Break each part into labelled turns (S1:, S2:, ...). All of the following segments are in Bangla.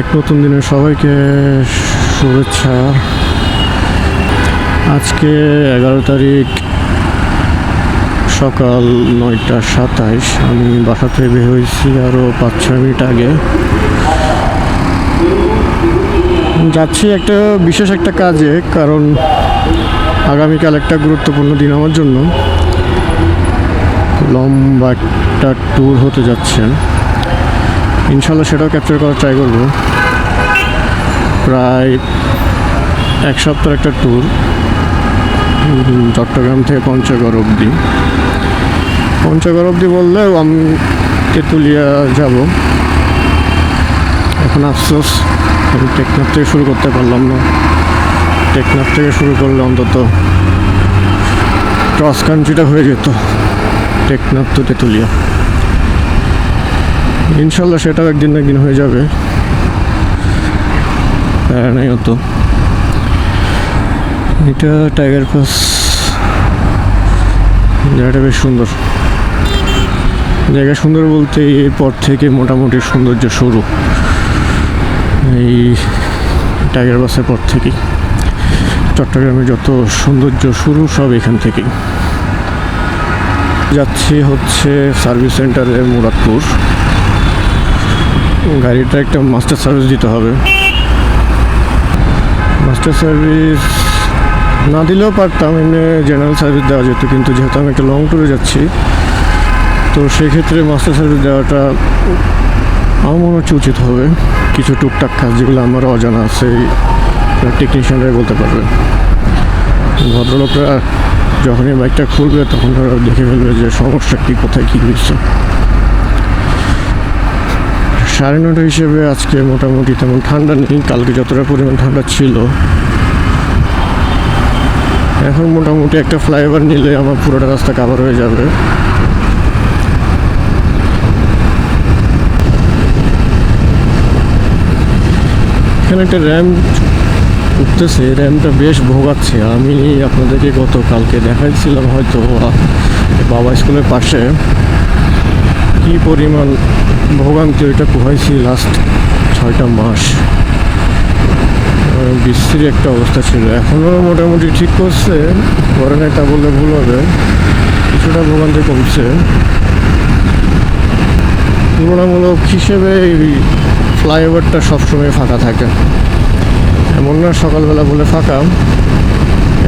S1: এক নতুন দিনে সবাইকে শুভেচ্ছা। আজকে এগারো তারিখ সকাল নয়টা সাতাইশ। আমি বাসা থেকে বের হয়েছি আরও পাঁচ ছয় মিনিট আগে। যাচ্ছি একটা বিশেষ একটা কাজে, কারণ আগামীকাল একটা গুরুত্বপূর্ণ দিন আমার জন্য। লম্বা একটা ট্যুর হতে যাচ্ছে ইনশাল্লাহ সেটাও ক্যাপচার করার ট্রাই করব। প্রায় এক সপ্তাহ একটা ট্যুর চট্টগ্রাম থেকে পঞ্চগড় অবধি। পঞ্চগড় অবধি বললেও আমি তেঁতুলিয়া যাব। এখন আফসোস, আমি টেকনাফ থেকে শুরু করতে পারলাম না। টেকনাফ থেকে শুরু করলে অন্তত ক্রস কান্ট্রিটা হয়ে যেত। টেকনাফ তো তেঁতুলিয়া। ইনশাল্লাহ সেটাও একদিন একদিন হয়ে যাবে। নাই অত। এটা টাইগার পাস জায়গাটা বেশ সুন্দর। জায়গা সুন্দর বলতে এরপর থেকে মোটামুটি সৌন্দর্য শুরু। এই টাইগার বাসের পর থেকেই। চট্টগ্রামে যত সৌন্দর্য শুরু, সব এখান থেকেই। যাচ্ছি হচ্ছে সার্ভিস সেন্টারে মুরাদপুর। গাড়িটা একটা মাস্টার সার্ভিস দিতে হবে। মাস্টার সার্ভিস না দিলেও পারতাম, এমনি জেনারেল সার্ভিস দেওয়া যেত, কিন্তু যেহেতু আমি একটা লং ট্যুরে যাচ্ছি, তো সেক্ষেত্রে মাস্টার সার্ভিস দেওয়াটা আমার মনে হচ্ছে উচিত হবে। কিছু টুকটাক কাজ যেগুলো আমার অজানা আছে টেকনিশিয়ানরাই বলতে পারবে। ভদ্রলোকরা যখনই বাইকটা খুলবে, তখন ওরা দেখে ফেলবে যে সমস্যা কী, কোথায় কী হচ্ছে সাড়ে নটা হিসেবে আজকে মোটামুটি তেমন ঠান্ডা নেই, কালকে যতটা পরিমাণ ঠান্ডা ছিল। এখন মোটামুটি একটা ফ্লাইওভার নিলে আমার পুরোটা রাস্তা কাভার হয়ে যাবে। এখানে একটা র্যাম্প উঠতেছে র্যাম্পটা বেশ ভোগাচ্ছে। আমি আপনাদেরকে গতকালকে দেখাইছিলাম হয়তো বাবা স্কুলের পাশে। কি পরিমাণ ভোগান্তি ওইটা পোহাইছি লাস্ট ছয়টা মাস। আহ, বিশ্রী একটা অবস্থা ছিল। এখনও মোটামুটি ঠিক করছে পরে না তা বললে ভুল হবে। কিছুটা ভোগান্তি কমছে। তুলনামূলক হিসেবে এই ফ্লাইওভারটা সবসময় ফাঁকা থাকে। এমন না সকালবেলা বলে ফাঁকা।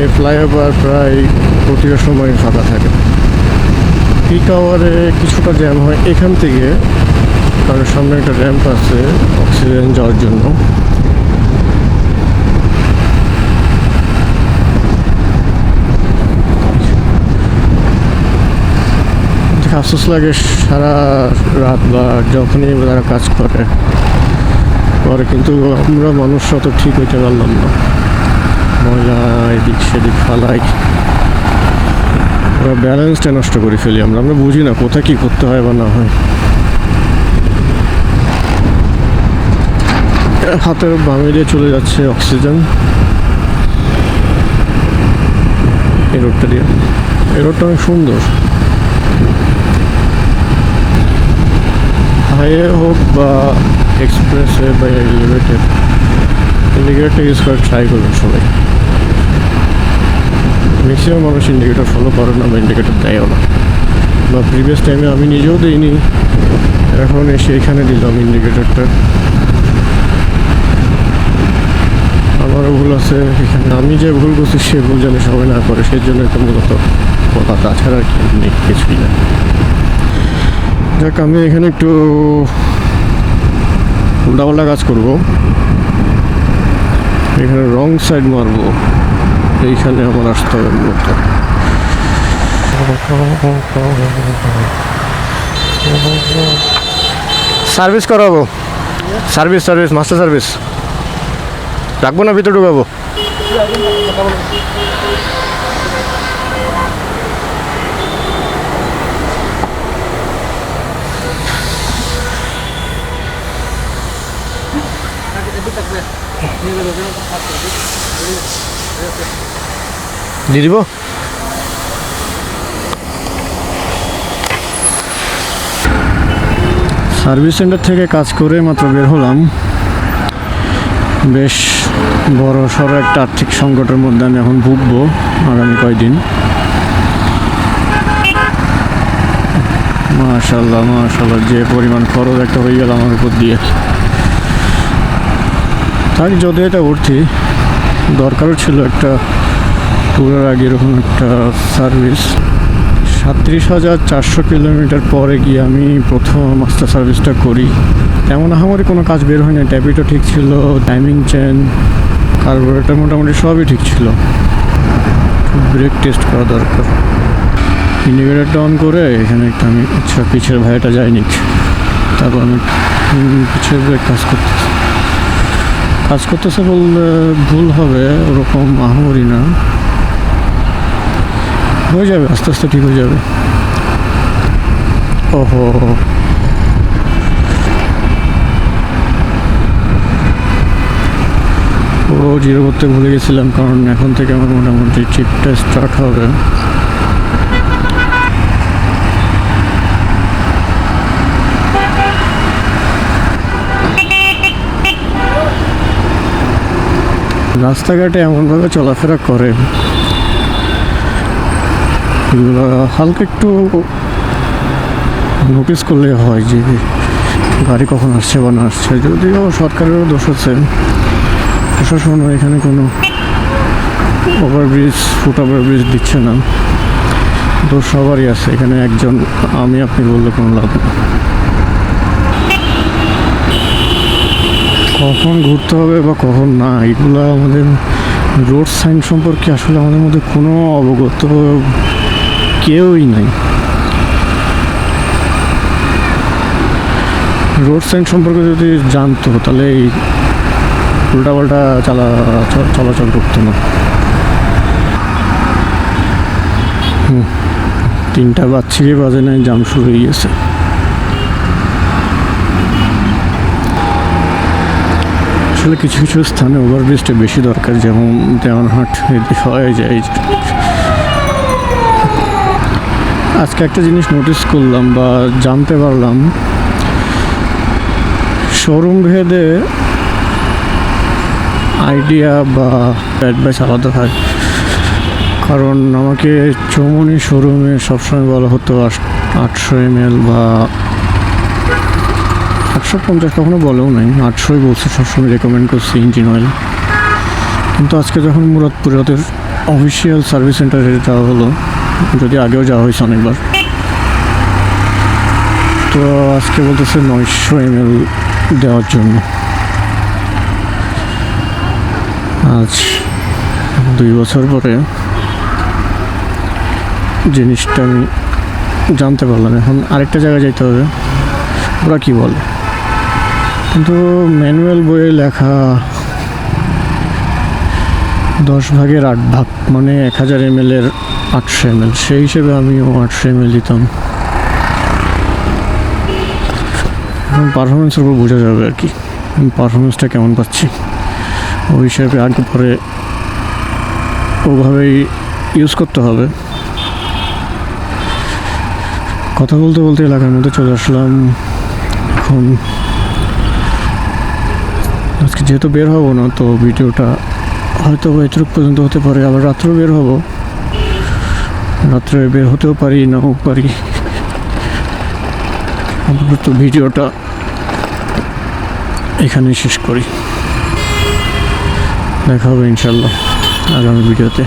S1: এই ফ্লাইওভার প্রায় প্রতিটা সময় ফাঁকা থাকে। পিক আওয়ারে কিছুটা জ্যাম হয়। এখান থেকে কারণ সামনে একটা র্যাম্প আছে অক্সিজেন যাওয়ার জন্য। আফসোস লাগে সারা রাত বা যখনই তারা কাজ করে পরে কিন্তু আমরা মানুষরা তো ঠিক হইতে পারলাম না। ময়লা এদিক সেদিক ফালাই। ওরা ব্যালেন্সটা নষ্ট করে ফেলি আমরা। আমরা বুঝি না কোথায় কী করতে হয় বা না হয়। হাতের বামে দিয়ে চলে যাচ্ছে অক্সিজেন এই রোডটা দিয়ে। এই রোডটা অনেক সুন্দর। হাইওয়ে হোক বা এক্সপ্রেসওয়ে বা এলিভেটেড ইন্ডিকেটারটা ইউজ করে ট্রাই করবেন সবাই। ম্যাক্সিমাম মানুষ ইন্ডিকেটর ফলো করে না বা ইন্ডিকেটর দেয়ও না। বা প্রিভিয়াস টাইমে আমি নিজেও দিইনি। এখন এসে এখানে দিলাম ইন্ডিকেটরটা আমারও ভুল আছে এখানে। আমি যে ভুল করছি, সে ভুল যেন সবাই না করে, সেই জন্য এটা মূলত কথা। তাছাড়া আর কি, নেই, কিছুই না। যাক, আমি এখানে একটু উল্টাপাল্টা কাজ করব। এখানে রং সাইড মারবো। এইখানে আমার আসতে হবে মূলত। সার্ভিস করাবো। Service service master service. রাখব না ভিতরে ঢুকাবো? দিয়ে দিব। সার্ভিস সেন্টার থেকে কাজ করে মাত্র বের হলাম। বেশ বড় সড়ো একটা আর্থিক সংকটের মধ্যে আমি এখন ভুগবো আগামী কয়দিন। মাশাল্লাহ মাশাল্লাহ যে পরিমাণ খরচ একটা হয়ে গেল আমার উপর দিয়ে। থাক যদি এটা উঠছি দরকারও ছিল একটা ট্যুরের আগে এরকম একটা সার্ভিস সাতত্রিশ হাজার চারশো কিলোমিটার পরে গিয়ে আমি প্রথম মাস্টার সার্ভিসটা করি। তেমন আহামরি কোনো কাজ বের হয় না ট্যাপিটা ঠিক ছিল টাইমিং চেন কার্বোরেটার মোটামুটি সবই ঠিক ছিল। ব্রেক টেস্ট করা দরকার। ইন্ডিকেটারটা অন করে এখানে একটা আমি আচ্ছা পিছের ভাইটা যায়নি তারপর আমি পিছের ব্রেক কাজ করতেছি। কাজ করতেছে বললে ভুল হবে, ওরকম আহামরি না। হয়ে যাবে? আস্তে আস্তে ঠিক হয়ে যাবে। ওহো। ও জিরো করতে ভুলে গেছিলাম, কারণ এখন থেকে আমার মোটামুটি ট্রিপটা স্টার্ট হবে। রাস্তাঘাটে এমনভাবে চলাফেরা করে। হালকা একটু নোটিস করলে হয় যে গাড়ি কখন আসছে বা না আসছে। যদিও সরকারেরও দোষ আছে। প্রশাসন এখানে কোনো ওভারব্রিজ ফুট ওভারব্রিজ দিচ্ছে না। দোষ সবারই আছে। এখানে একজন, আমি, আপনি বললে কোনো লাভ নেই। কখন ঘুরতে হবে বা কখন না, এগুলো আমাদের রোড সাইন সম্পর্কে আসলে আমাদের মধ্যে কোনো অবগত কেউই নাই। রোড সাইন সম্পর্কে যদি জানতো, তাহলে এই উল্টাপাল্টা চালা চলাচল করতো না। তিনটা বাচ্চিরই বাজে নাই, জাম শুরু হয়ে গেছে। আসলে কিছু কিছু স্থানে ওভারব্রিজটা বেশি দরকার, যেমন দেওয়ানহাট এদিকে হয়ে যায় আজকে একটা জিনিস নোটিস করলাম বা জানতে পারলাম। শোরুম ভেদে আইডিয়া বা অ্যাডভাইস আলাদা থাকে। কারণ আমাকে চৌমনি শোরুমে সবসময় বলা হতো আটশো এম বা আটশো পঞ্চাশ কখনো বলেও নাই। আটশোই বলছে সবসময় রেকমেন্ড করছি ইঞ্জিন অয়েল কিন্তু আজকে যখন মুরাদপুরে ওদের অফিসিয়াল সার্ভিস সেন্টারে যাওয়া হলো যদি আগেও যাওয়া হয়েছে অনেকবার। তো আজকে বলতেছে নয়শো এম দেওয়ার জন্য। আজ দুই বছর পরে জিনিসটা আমি জানতে পারলাম। এখন আরেকটা জায়গায় যেতে হবে। ওরা কী বলে? কিন্তু ম্যানুয়াল বইয়ে লেখা দশ ভাগের আট ভাগ মানে এক হাজার এম এর আটশো এম এল সেই হিসেবে আমিও আটশো এম এল দিতাম এখন পারফরমেন্সের উপর বোঝা যাবে আর কি। আমি পারফরমেন্সটা কেমন পাচ্ছি। ওই হিসাবে আগে পরে ওভাবেই ইউজ করতে হবে। কথা বলতে বলতে এলাকার মধ্যে চলে আসলাম। এখন আজকে যেহেতু বের হব না, তো ভিডিওটা হয়তো এতটুকু পর্যন্ত হতে পারে, আবার রাত্রেও বের হব। রাত্রে বের হতেও পারি, নাও পারি। আপাতত ভিডিওটা এখানে শেষ করি। দেখা হবে ইনশাল্লাহ আগামী ভিডিওতে।